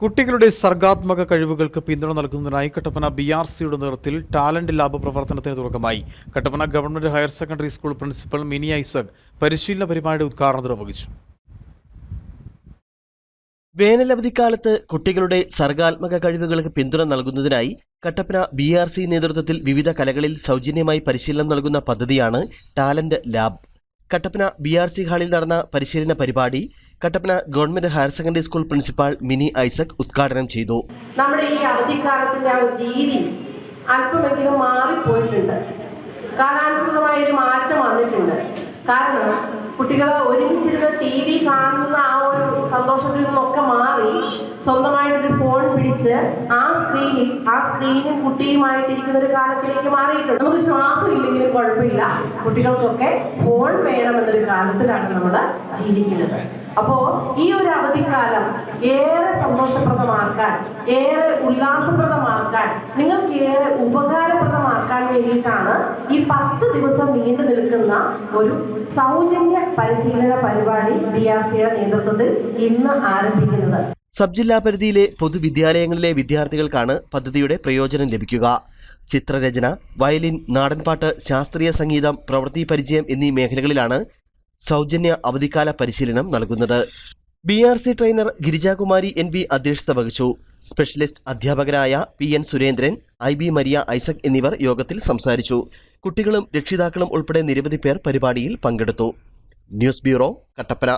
കുട്ടികളുടെ സർഗാത്മക കഴിവുകൾക്ക് പിന്തുണ നൽകുന്നതിനായി കട്ടപ്പന ബി ആർ സിയുടെ നേതൃത്വത്തിൽ ടാലന്റ് ലാബ് പ്രവർത്തനത്തിന് തുടക്കമായി. Kattappana government higher secondary school principal Mini Isaac പരിശീലന പരിപാടിയുടെ ഉദ്ഘാടനം നിർവഹിച്ചു. വേനലവധിക്കാലത്ത് കുട്ടികളുടെ സർഗാത്മക കഴിവുകൾക്ക് പിന്തുണ നൽകുന്നതിനായി കട്ടപ്പന ബി ആർ സി നേതൃത്വത്തിൽ വിവിധ കലകളിൽ സൗജന്യമായി പരിശീലനം നൽകുന്ന പദ്ധതിയാണ് talent lab. Kattappana B R C ഹാളിൽ നടന്ന പരിശീലന പരിപാടി Kattappana government higher secondary school principal Mini Isaac ഉദ്ഘാടനം ചെയ്തു. നമ്മുടെ ഈ അവധിക്കാലത്തിന്റെ ആ ഒരു രീതി അല്പമെങ്കിലും മാറിപ്പോയിട്ടുണ്ട്. കാലാനുസൃതമായ ഒരു മാറ്റം വന്നിട്ടുണ്ട്. കാരണം കുട്ടികൾ ഒരുമിച്ചിരുന്ന് ടി വി കാണുന്ന സ്വന്തമായിട്ടൊരു ഫോൺ പിടിച്ച് ആ സ്ക്രീനിൽ ആ സ്ക്രീനും കുട്ടിയുമായിട്ടിരിക്കുന്ന ഒരു കാലത്തിലേക്ക് മാറിയിട്ടുണ്ട്. നമുക്ക് ശ്വാസം ഇല്ലെങ്കിലും കുഴപ്പമില്ല. കുട്ടികൾക്കൊക്കെ ഫോൺ വേണമെന്നൊരു കാലത്തിലാണ് നമ്മൾ ജീവിക്കുന്നത്. അപ്പോ ഈ ഒരു അവധിക്കാലം ഏറെ സന്തോഷപ്രദമാക്കാൻ ഏറെ ഉല്ലാസപ്രദമാക്കാൻ നിങ്ങൾക്ക് ഏറെ ഉപകാരപ്രദമാക്കാൻ വേണ്ടിയിട്ടാണ് ഈ പത്ത് ദിവസം നീണ്ടു നിൽക്കുന്ന ഒരു സൗജന്യ പരിശീലന പരിപാടി ബി ആർ സിയുടെ നേതൃത്വത്തിൽ ഇന്ന് ആരംഭിക്കുന്നത്. സബ് ജില്ലാ പരിധിയിലെ പൊതുവിദ്യാലയങ്ങളിലെ വിദ്യാർത്ഥികൾക്കാണ് പദ്ധതിയുടെ പ്രയോജനം ലഭിക്കുക. ചിത്രരചന വയലിൻ നാടൻപാട്ട് ശാസ്ത്രീയ സംഗീതം പ്രവൃത്തി പരിചയം എന്നീ മേഖലകളിലാണ് സൗജന്യ അവധിക്കാല പരിശീലനം നൽകുന്നത്. B R C trainer Girijakumari N B അധ്യക്ഷത വഹിച്ചു. സ്പെഷ്യലിസ്റ്റ് അധ്യാപകരായ P N Surendran I B Maria Isaac എന്നിവർ യോഗത്തിൽ സംസാരിച്ചു. കുട്ടികളും രക്ഷിതാക്കളും ഉൾപ്പെടെ നിരവധി പേർ പരിപാടിയിൽ പങ്കെടുത്തു. News bureau Kattappana.